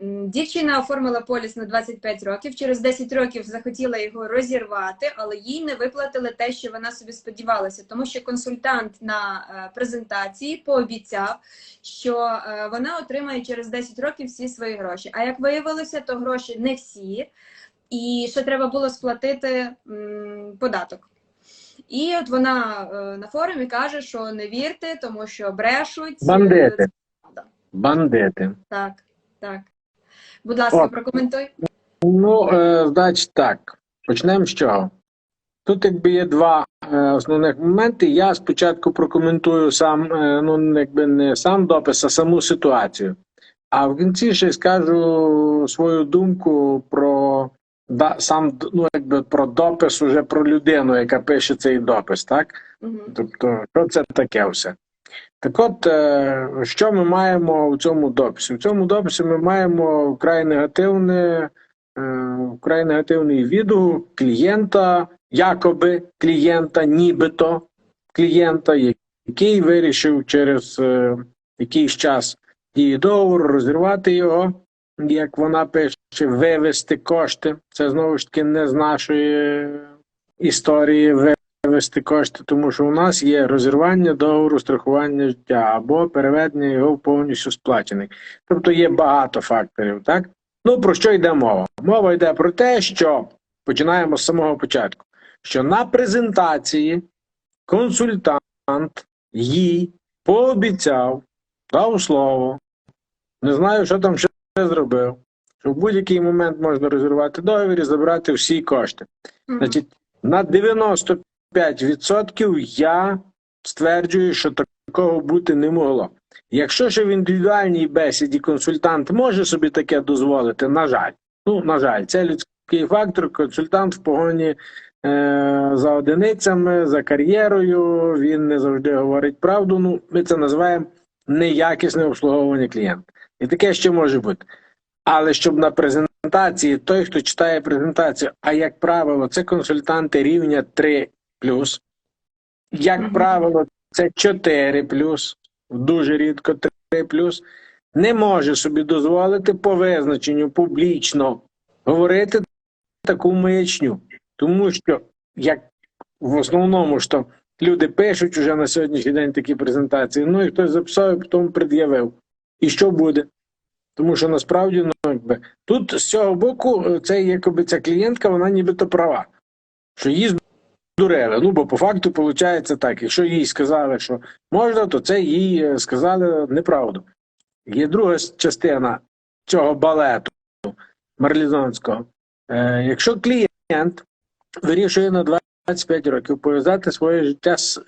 Дівчина оформила поліс на 25 років. Через 10 років захотіла його розірвати, але їй не виплатили те, що вона собі сподівалася, тому що консультант на е, презентації пообіцяв, що е, вона отримає через 10 років всі свої гроші. А як виявилося, то гроші не всі, і ще треба було сплатити податок. І от вона е, на форумі каже, що не вірте, тому що брешуть. Бандити. Бандити. Так, так. Будь ласка, От. прокоментуй. Ну, е, значить так. Почнемо з чого. Тут якби є два е, основних моменти. Я спочатку прокоментую сам, е, ну якби не сам допис, а саму ситуацію. А в кінці ще скажу свою думку про да, сам ну, якби про допис уже про людину, яка пише цей допис, так? Угу. Тобто, що це таке все? Так от, е, що ми маємо у цьому дописі? У цьому дописі ми маємо вкрай негативне, е, вкрай негативний відгук клієнта, якоби клієнта, нібито клієнта, який вирішив через е, якийсь час дії договору розірвати його, як вона пише, вивести кошти. Це знову ж таки не з нашої історії вивести кошти, тому що у нас є розірвання договору страхування життя або переведення його повністю сплачений. Тобто є багато факторів, так? Ну про що йде мова? Мова йде про те, що починаємо з самого початку. Що на презентації консультант їй пообіцяв, дав слово, не знаю, що там ще зробив, що в будь-який момент можна розірвати договір і забрати всі кошти. Значить, на 95% я стверджую, що такого бути не могло. Якщо ще в індивідуальній бесіді консультант може собі таке дозволити, на жаль, ну на жаль, це людський фактор. Консультант в погоні е, за одиницями, за кар'єрою, він не завжди говорить правду. Ну, ми це називаємо неякісне обслуговування клієнта. І таке ще може бути. Але щоб на презентації той, хто читає презентацію, а як правило, це консультанти рівня 3 як правило, це 4 плюс, дуже рідко 3 плюс. не може собі дозволити по визначенню публічно говорити таку маячню. Тому що, як в основному, що люди пишуть уже на сьогоднішній день такі презентації, ну і хтось записав, і потім пред'явив. І що буде? Тому що насправді ну, якби, тут з цього боку е, це якби ця клієнтка, вона нібито права, що її здурили. Ну, бо по факту виходить так: якщо їй сказали, що можна, то це їй е, сказали неправду. Є друга частина цього балету марлізонського. Е, якщо клієнт вирішує на 25 років пов'язати своє життя з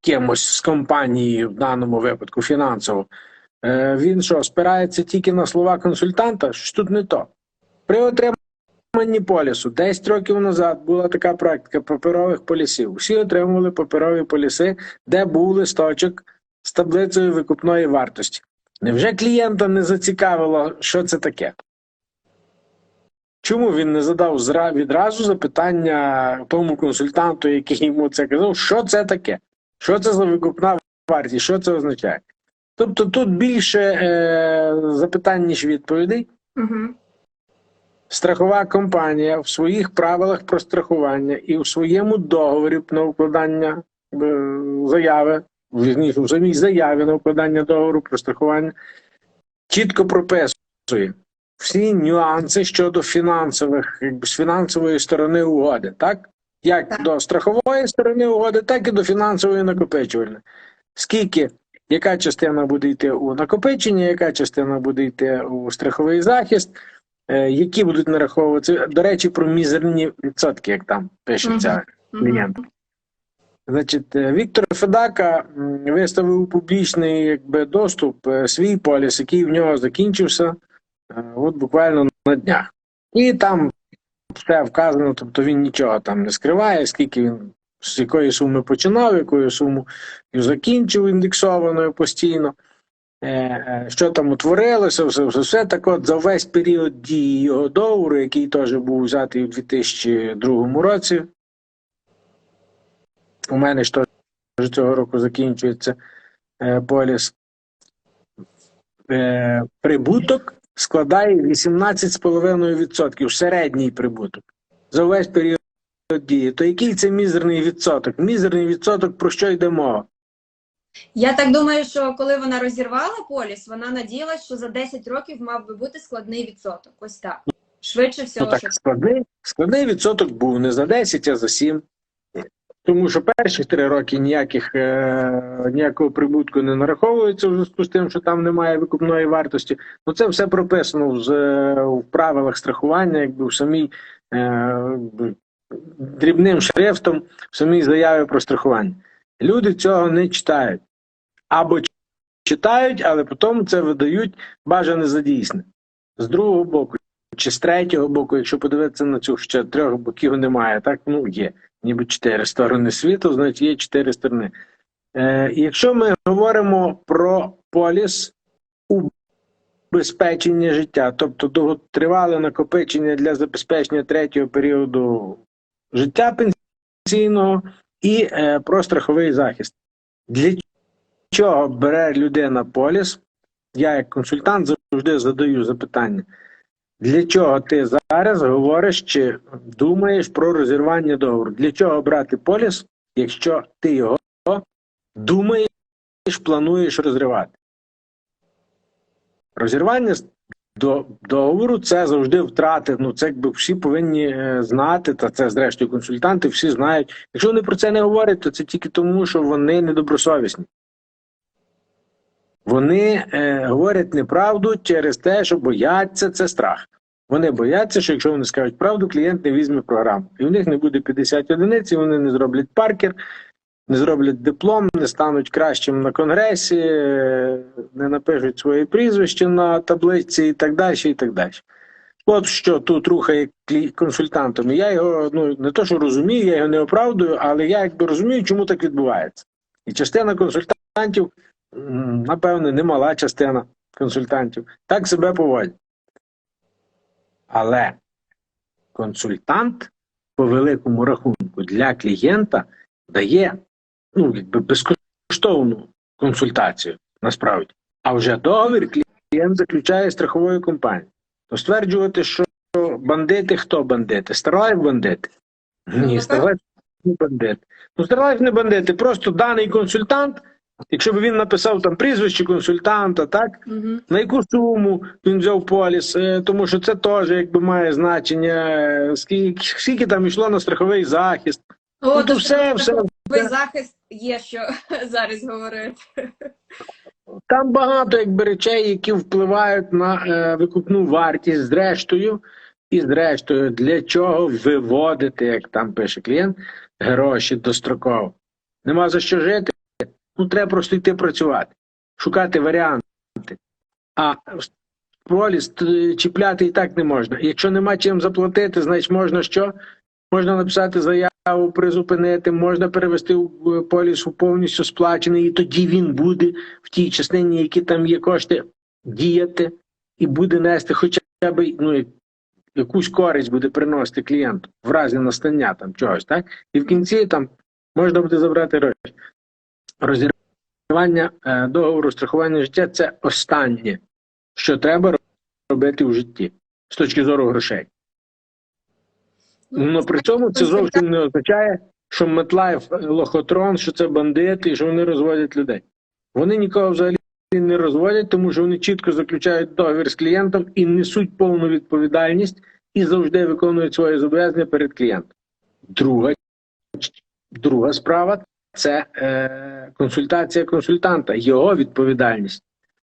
кимось з компанією, в даному випадку фінансово, Е, він що, спирається тільки на слова консультанта? Що тут не то. При отриманні полісу 10 років назад була така практика паперових полісів. Всі отримували паперові поліси, де був листочок з таблицею викупної вартості. Невже клієнта не зацікавило, що це таке? Чому він не задав відразу запитання тому консультанту, який йому це казав, що це таке? Що це за викупна вартість? Що це означає? Тобто тут більше е, запитань, ніж відповідей. Угу. Страхова компанія в своїх правилах про страхування і в своєму договорі на укладання е, заяви, вірніше, в самій заяві на укладання договору про страхування чітко прописує всі нюанси щодо фінансових, якби з фінансової сторони угоди, так? Як Так. до страхової сторони угоди, так і до фінансової накопичувальної. Скільки яка частина буде йти у накопичення, яка частина буде йти у страховий захист, які будуть нараховуватися. До речі, про мізерні відсотки, як там пишеться клієнт. Значить, е, Віктор Федака виставив у публічний якби, доступ е, свій поліс, який в нього закінчився е, от буквально на днях. І там все вказано, тобто він нічого там не скриває, скільки він з якої суми починав, якою суму закінчив індексованою постійно. Е, Що там утворилося, все, все, все. Так от за весь період дії його договору, який теж був взятий у 2002 році. У мене ж теж цього року закінчується е, поліс. Е, Прибуток складає 18,5% середній прибуток за весь період дії. То який це мізерний відсоток? Мізерний відсоток про що йде мова? Я так думаю, що коли вона розірвала поліс, вона надіялась, що за 10 років мав би бути складний відсоток. Ось так. Швидше Ну всього, так, що складний, складний відсоток був не за 10, а за 7. Тому що перші три роки ніяких, е, ніякого прибутку не нараховується в зв'язку з тим, що там немає викупної вартості. Ну це все прописано в, в правилах страхування, якби в самій е, дрібним шрифтом, в самій заяві про страхування. Люди цього не читають. Або читають, але потім це видають бажане за дійсне. З другого боку, чи з третього боку, якщо подивитися на цю ще трьох боків немає, так ну є, ніби чотири сторони світу, значить є чотири сторони. Е, якщо ми говоримо про поліс убезпечення життя, тобто довготривале накопичення для забезпечення третього періоду життя пенсійного і е, про страховий захист. Для чого бере людина поліс? Я, як консультант, завжди задаю запитання. Для чого ти зараз говориш чи думаєш про розірвання договору? Для чого брати поліс, якщо ти його думаєш, плануєш розривати? Розірвання до договору це завжди втрати. Ну це якби всі повинні е, знати, та це зрештою консультанти, всі знають. Якщо вони про це не говорять, то це тільки тому, що вони недобросовісні. Вони е, говорять неправду через те, що бояться це страх. Вони бояться, що якщо вони скажуть правду, клієнт не візьме програму. І в них не буде 50 одиниць, і вони не зроблять паркер, не зроблять диплом, не стануть кращим на конгресі, не напишуть своє прізвище на таблиці і так далі. і так далі. От що тут рухає консультантом. Я його ну не то, що розумію, я його не оправдую, але я якби розумію, чому так відбувається. І частина консультантів, напевне, немала частина консультантів, так себе поводять. Але консультант по великому рахунку для клієнта дає ну, якби безкоштовну консультацію насправді. А вже договір клієнт заключає страховою компанією. То стверджувати, що бандити хто бандити? Старлайф бандити? Ні, Старлайф не бандити. Ну, Старлайф не бандити, просто даний консультант, якщо б він написав там прізвище консультанта, так? Угу. На яку суму він взяв поліс, Е, тому що це теж якби має значення, скільки, скільки там йшло на страховий захист. О, ну, то то все, все, страховий захист є що зараз говорити. Там багато якби речей, які впливають на е, викупну вартість, зрештою, і зрештою, для чого виводити, як там пише клієнт, гроші достроково. Нема за що жити. Ну треба просто йти працювати, шукати варіанти. А поліс т- чіпляти і так не можна. Якщо нема чим заплатити, значить можна що? Можна написати заяву, призупинити, можна перевести в е, поліс у повністю сплачений, і тоді він буде в тій частині, які там є кошти, діяти і буде нести хоча б ну, якусь користь буде приносити клієнту в разі настання там чогось, так? І в кінці там можна буде забрати гроші. Розірвання е, договору страхування життя це останнє, що треба робити в житті з точки зору грошей. Ну при цьому це зовсім не означає, що Метлайф е, лохотрон, що це бандити і що вони розводять людей. Вони нікого взагалі не розводять, тому що вони чітко заключають договір з клієнтом і несуть повну відповідальність і завжди виконують свої зобов'язання перед клієнтом. Друга, друга справа це е, консультація консультанта, його відповідальність,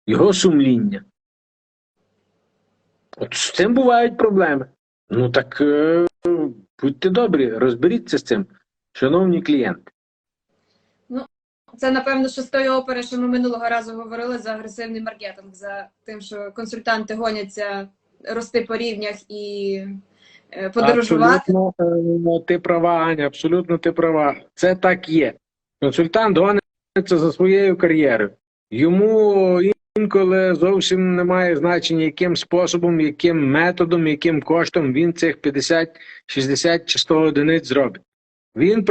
його сумління. От з цим бувають проблеми. Ну так е, будьте добрі, розберіться з цим, шановні клієнти. Ну, Це напевно що з тої опери, що ми минулого разу говорили за агресивний маркетинг, за тим, що консультанти гоняться рости по рівнях і е, подорожувати. Абсолютно е, ти права, Аня, абсолютно ти права. Це так є. Консультант гониться за своєю кар'єрою. Йому інколи зовсім немає значення, яким способом, яким методом, яким коштом він цих 50, 60 чи 100 одиниць зробить. Він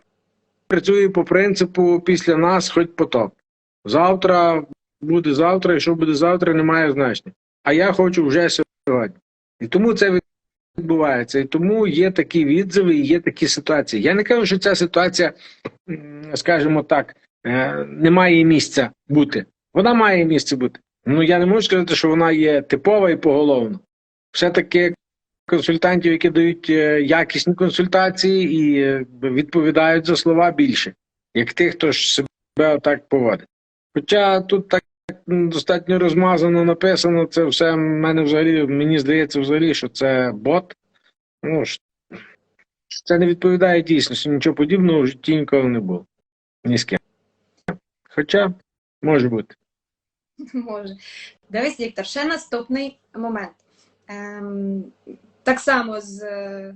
працює по принципу після нас хоч потоп. Завтра буде завтра, і що буде завтра, не має значення. а я хочу вже сьогодні. І тому це відбувається. І тому є такі відзиви, і є такі ситуації. Я не кажу, що ця ситуація, скажімо так, е, не має місця бути. Вона має місце бути. Ну я не можу сказати, що вона є типова і поголовна. Все-таки консультантів, які дають е, якісні консультації і е, відповідають за слова більше, як тих, хто ж себе отак поводить. Хоча тут так достатньо розмазано написано, це все в мене взагалі, мені здається, взагалі, що це бот. Ну, це не відповідає дійсності, нічого подібного в житті ніколи не було. Ні з ким. Хоча може бути. Може. Дивись, Віктор, ще наступний момент. Ем, так само з е,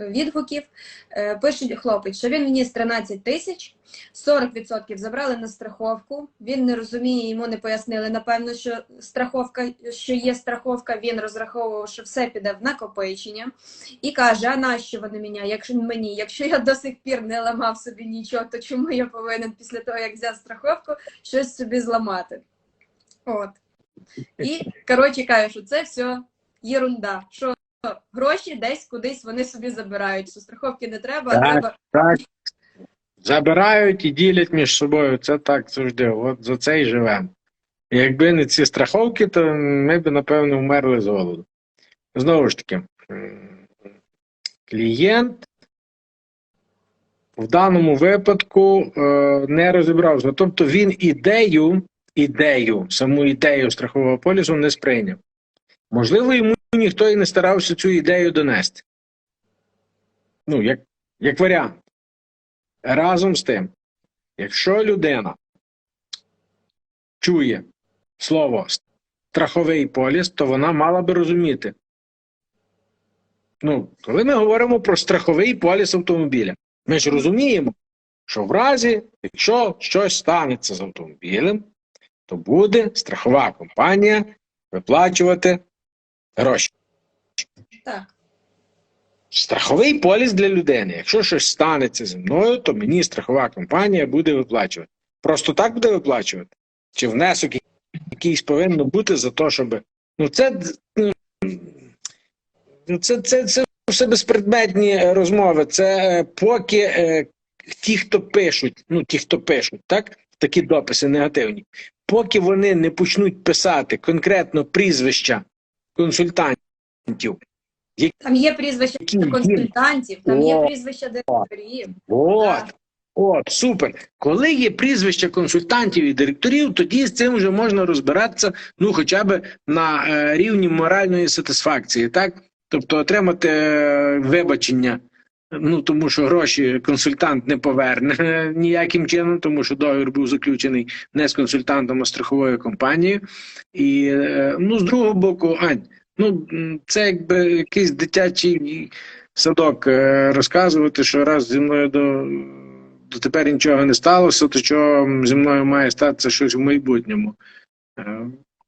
інтернет-відгуків е, пише хлопець, що він вніс 13 тисяч, 40% забрали на страховку. Він не розуміє, йому не пояснили, напевно, що страховка, що є страховка, він розраховував, що все піде в накопичення. І каже: а нащо вони мені, якщо мені? Якщо я до сих пір не ламав собі нічого, то чому я повинен після того, як взяв страховку, щось собі зламати? От. І, коротше, каже, що це все єрунда. Що гроші десь кудись вони собі забирають. Що страховки не треба, Так. треба. Так. Забирають і ділять між собою. Це так завжди. От за це і живемо. Якби не ці страховки, то ми б, напевно, вмерли з голоду. Знову ж таки, клієнт в даному випадку е, не розібрався. Тобто він ідею, ідею, саму ідею страхового полісу не сприйняв. Можливо, йому ніхто і не старався цю ідею донести. Ну, як, як варіант. Разом з тим, якщо людина чує слово страховий поліс, то вона мала би розуміти. Ну, коли ми говоримо про страховий поліс автомобіля, ми ж розуміємо, що в разі, якщо щось станеться з автомобілем, то буде страхова компанія виплачувати гроші. Так. Страховий поліс для людини. Якщо щось станеться зі мною, то мені страхова компанія буде виплачувати. Просто так буде виплачувати? Чи внесок якийсь повинен бути за те, щоб. Ну, це, ну, це, це, це все безпредметні розмови. Це е, поки е, ті, хто пишуть, ну ті, хто пишуть, так, такі дописи негативні, поки вони не почнуть писати конкретно прізвища консультантів, Там є прізвища Які консультантів, там є прізвища директорів. От, от, супер. Коли є прізвища консультантів і директорів, тоді з цим вже можна розбиратися, ну хоча б на е, рівні моральної сатисфакції, так? Тобто отримати е, вибачення. Ну тому що гроші консультант не поверне е, ніяким чином, тому що договір був заключений не з консультантом, а з страховою компанією. І е, ну з другого боку, Ань, ну це якби якийсь дитячий садок е, розказувати, що раз зі мною до, дотепер нічого не сталося, то що зі мною має статися щось в майбутньому. Е,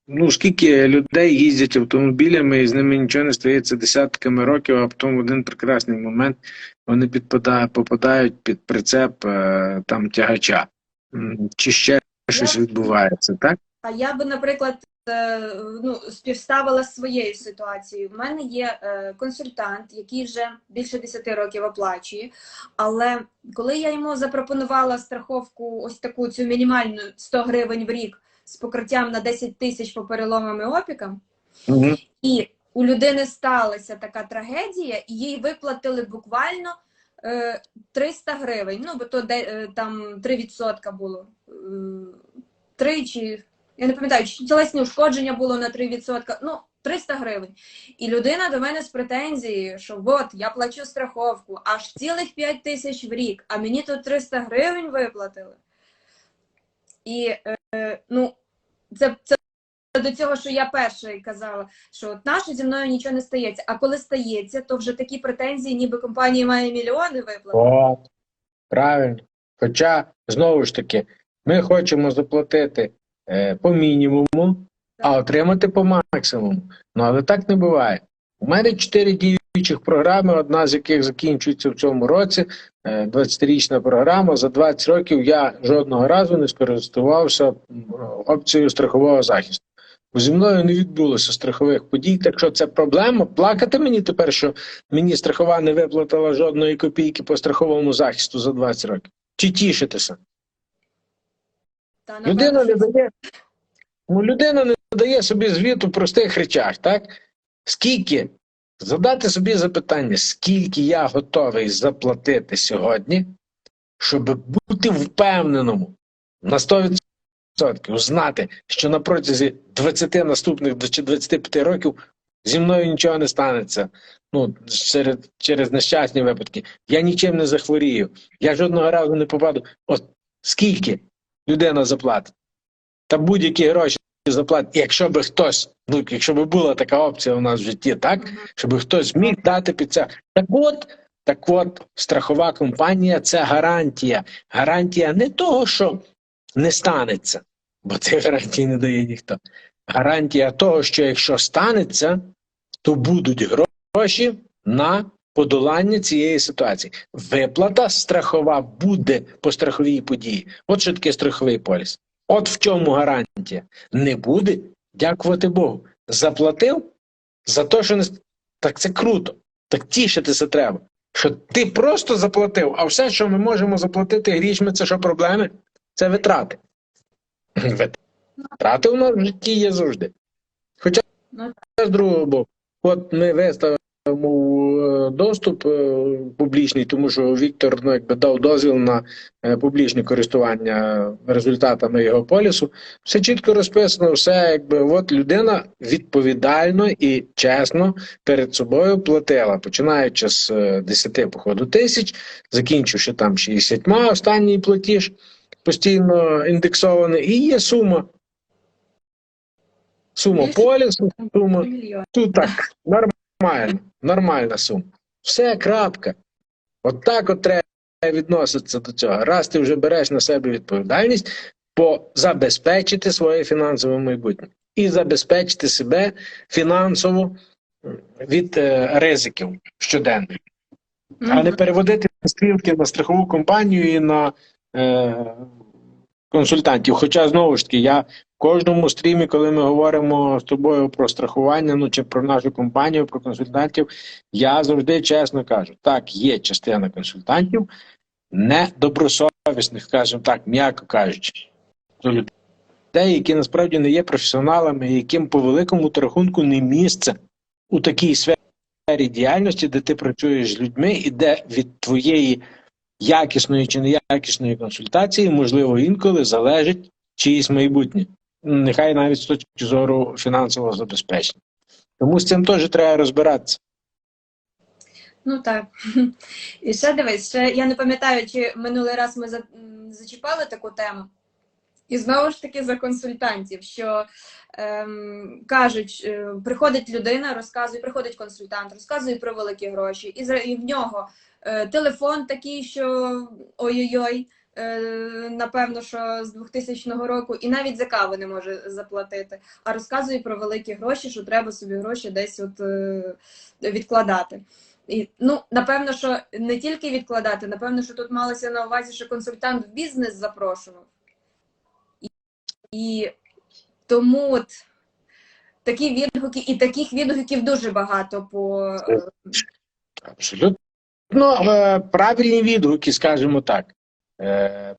Ну, скільки людей їздять автомобілями і з ними нічого не стається десятками років, а потім в один прекрасний момент вони підпадають, попадають під прицеп е, там тягача. Чи ще щось відбувається, так? А я би, наприклад, е, ну, співставила з своєю ситуацією. У мене є е, консультант, який вже більше 10 років оплачує. Але коли я йому запропонувала страховку, ось таку цю мінімальну 100 гривень в рік з покриттям на 10 тисяч по переломам і опікам, Угу. і у людини сталася така трагедія, і їй виплатили буквально е, 300 гривень. Ну, бо то де, е, там 3% було. Е, 3 чи я не пам'ятаю, чи тілесні ушкодження було на 3%. Ну, 300 гривень. І людина до мене з претензією, що от я плачу страховку аж цілих 5 тисяч в рік, а мені тут 300 гривень виплатили. І е, ну, це, це до цього, що я перша казала, що от наше зі мною нічого не стається. А коли стається, то вже такі претензії, ніби компанія має мільйони виплатити. От, правильно. Хоча, знову ж таки, ми хочемо заплатити по мінімуму, а отримати по максимуму. Ну, але так не буває. У мене чотири діючих програми, одна з яких закінчується в цьому році, е, 20-річна програма. За 20 років я жодного разу не скористувався опцією страхового захисту. Бо зі мною не відбулося страхових подій. Так що це проблема. Плакати мені тепер, що мені страхова не виплатила жодної копійки по страховому захисту за 20 років. Чи тішитися? Людина не дає, ну, людина не дає собі звіту в простих речах, так? Скільки? Задати собі запитання, скільки я готовий заплатити сьогодні, щоб бути впевненому на 100%, знати, що на протязі 20 наступних чи 25 років зі мною нічого не станеться. Ну, через, через нещасні випадки. Я нічим не захворію. Я жодного разу не попаду. От скільки людина заплатить? Та будь-які гроші заплатить. Якщо би хтось, ну якщо би була така опція у нас в житті, так? Щоб хтось міг дати під це. Так от, так от, страхова компанія це гарантія. Гарантія не того, що не станеться, бо це гарантії не дає ніхто. Гарантія того, що якщо станеться, то будуть гроші на подолання цієї ситуації. Виплата страхова буде по страховій події. От що таке страховий поліс. От в чому гарантія. Не буде, дякувати Богу. Заплатив за те, що не так це круто. Так тішитися треба. Що ти просто заплатив, а все, що ми можемо заплатити грішми, це що проблеми? Це витрати. Витрати у нас в житті є завжди. Хоча Ну, з другого боку, от ми виставимо е, доступ е, публічний, тому що Віктор ну, якби дав дозвіл на е, публічне користування результатами його полісу. Все чітко розписано, все якби от людина відповідально і чесно перед собою платила, починаючи з е, 10 походу тисяч, закінчивши там 60 останній платіж постійно індексований, і є сума. Сума полісу, сума. Тут так, нормально, нормальна сума. Все, крапка. От так от треба відноситися до цього. Раз ти вже береш на себе відповідальність, по забезпечити своє фінансове майбутнє і забезпечити себе фінансово від е, ризиків щоденних, а не переводити стрілки на страхову компанію і на е, консультантів. Хоча знову ж таки, я кожному стрімі, коли ми говоримо з тобою про страхування, ну чи про нашу компанію, про консультантів, я завжди чесно кажу: так, є частина консультантів недобросовісних, скажімо так, м'яко кажучи, до людей, які насправді не є професіоналами, яким по великому рахунку не місце у такій сфері діяльності, де ти працюєш з людьми і де від твоєї якісної чи неякісної консультації, можливо, інколи залежить чиїсь майбутнє. Нехай навіть з точки зору фінансового забезпечення. Тому з цим теж треба розбиратися. Ну так. І ще дивись, ще я не пам'ятаю, чи минулий раз ми зачіпали таку тему. І знову ж таки за консультантів, що ем, кажуть, е, приходить людина, розказує, приходить консультант, розказує про великі гроші, і, і в нього е, телефон такий, що ой-ой-ой, напевно, що з 2000 року, і навіть за каву не може заплатити, а розказує про великі гроші, що треба собі гроші десь от е, відкладати. І, ну, напевно, що не тільки відкладати, напевно, що тут малося на увазі, що консультант в бізнес запрошував. І, і тому от такі відгуки, і таких відгуків дуже багато по е, Абсолютно е, правильні відгуки, скажімо так. Е,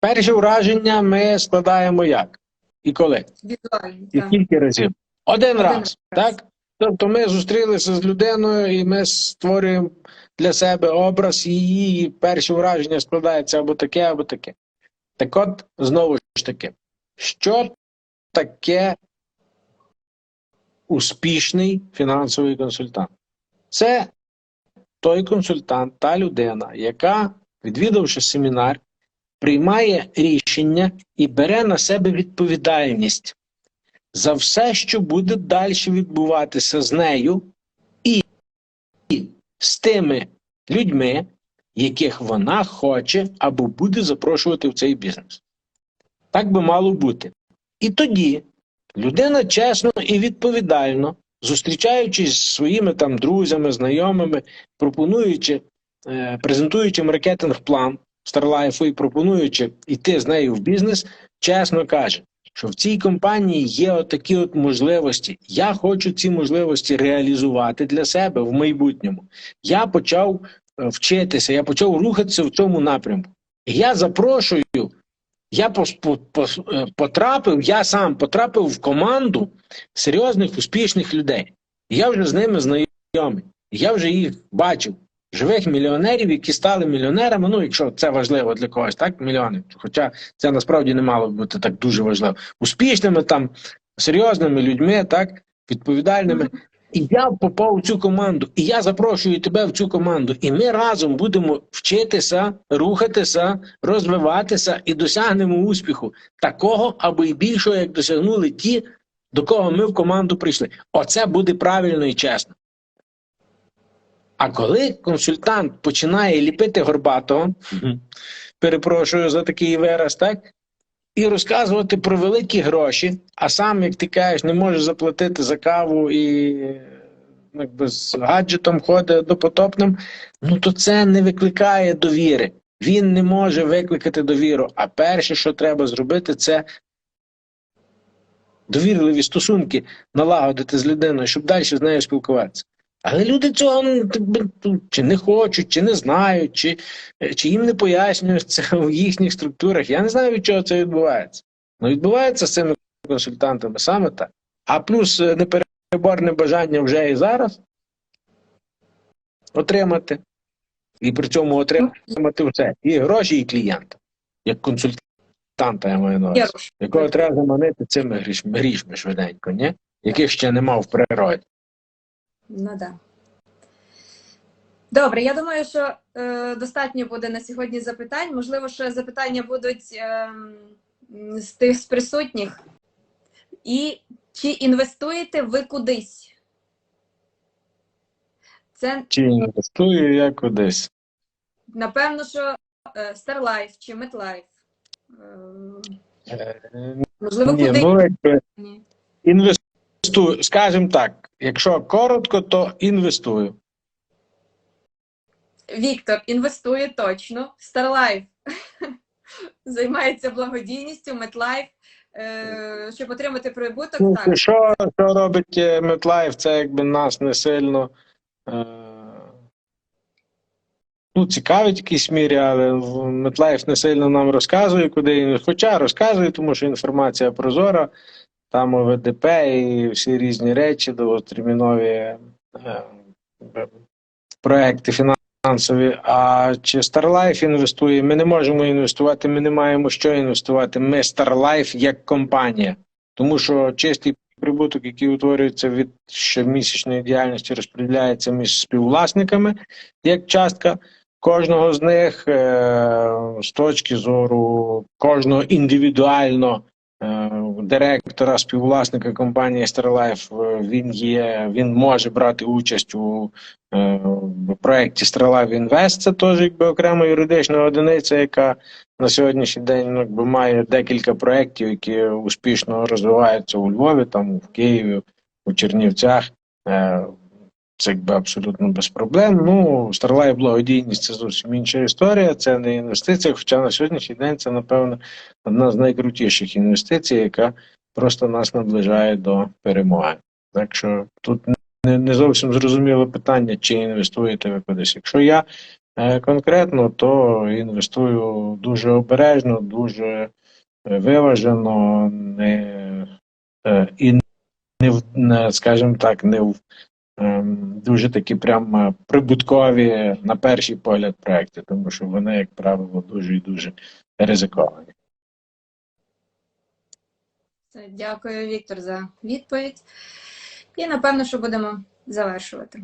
перші враження ми складаємо як? І коли? візуальні. І скільки разів? Один, Один раз, раз. так? Тобто ми зустрілися з людиною і ми створюємо для себе образ, і її перші враження складаються або таке, або таке. Так от, знову ж таки, що таке успішний фінансовий консультант? Це той консультант, та людина, яка, відвідавши семінар, приймає рішення і бере на себе відповідальність за все, що буде далі відбуватися з нею і з тими людьми, яких вона хоче або буде запрошувати в цей бізнес. Так би мало бути. І тоді людина чесно і відповідально, зустрічаючись зі своїми там друзями, знайомими, пропонуючи, презентуючи маркетинг-план Старлайфу і пропонуючи йти з нею в бізнес, чесно каже: що в цій компанії є отакі от можливості. Я хочу ці можливості реалізувати для себе в майбутньому. Я почав е, вчитися, я почав рухатися в цьому напрямку. Я запрошую, я е, потрапив, я сам потрапив в команду серйозних, успішних людей. Я вже з ними знайомий. Я вже їх бачив. Живих мільйонерів, які стали мільйонерами. Ну, якщо це важливо для когось, так, мільйони. Хоча це насправді не мало бути так дуже важливо. Успішними там, серйозними людьми, так, відповідальними. І я попав у цю команду, і я запрошую тебе в цю команду. І ми разом будемо вчитися, рухатися, розвиватися і досягнемо успіху такого або й більшого, як досягнули ті, до кого ми в команду прийшли. Оце буде правильно і чесно. А коли консультант починає ліпити горбатого, перепрошую за такий вираз, так? І розказувати про великі гроші, а сам, як ти кажеш, не може заплатити за каву і ну, якби, з гаджетом ходить допотопним, ну то це не викликає довіри. Він не може викликати довіру. А перше, що треба зробити, це довірливі стосунки налагодити з людиною, щоб далі з нею спілкуватися. Але люди цього ну, ну, чи не хочуть, чи не знають, чи, чи їм не пояснюють це в їхніх структурах. Я не знаю, від чого це відбувається. Ну, відбувається з цими консультантами саме так. А плюс е, непереборне бажання вже і зараз отримати. І при цьому отримати все. І гроші, і клієнта. Як консультанта, я маю на увазі. Якого треба заманити цими грішми, грішми швиденько, ні? яких ще нема в природі. Ну да. Добре, я думаю, що е, достатньо буде на сьогодні запитань. Можливо, ще запитання будуть е, з тих з присутніх. І чи інвестуєте ви кудись? Це Чи інвестую я кудись? напевно, що е, StarLife чи MetLife. Е, Е, можливо, Ні, кудись. ну якби Ні. інвестую, скажімо так, якщо коротко, то інвестую. Віктор інвестує точно. StarLife займається благодійністю, MetLife, е, щоб отримати прибуток. Ну, Так, що, що робить MetLife, це якби нас не сильно е, ну, цікавить в якійсь мірі, але MetLife не сильно нам розказує, куди він. Хоча розказує, тому що інформація прозора, там ОВДП і всі різні речі, довготермінові е, проекти фінансові. А чи StarLife інвестує? Ми не можемо інвестувати, ми не маємо що інвестувати. Ми StarLife як компанія. Тому що чистий прибуток, який утворюється від щомісячної діяльності, розподіляється між співвласниками як частка кожного з них е, з точки зору кожного індивідуально е, директора, співвласника компанії StarLife, е, він є, він може брати участь у е, проєкті StarLife Invest. Це теж якби окрема юридична одиниця, яка на сьогоднішній день ну, якби, має декілька проєктів, які успішно розвиваються у Львові, там в Києві, у Чернівцях. Це якби абсолютно без проблем. Ну, Starlight благодійність це зовсім інша історія, це не інвестиція. Хоча на сьогоднішній день це, напевно, одна з найкрутіших інвестицій, яка просто нас наближає до перемоги. Так що тут не, не зовсім зрозуміло питання, чи інвестуєте ви кудись. Якщо я е, конкретно, то інвестую дуже обережно, дуже е, виважено, не, е, і не, скажімо так, не в дуже такі прям е, прибуткові на перший погляд проекти, тому що вони, як правило, дуже і дуже ризиковані. Дякую, Віктор, за відповідь. І напевно, що будемо завершувати.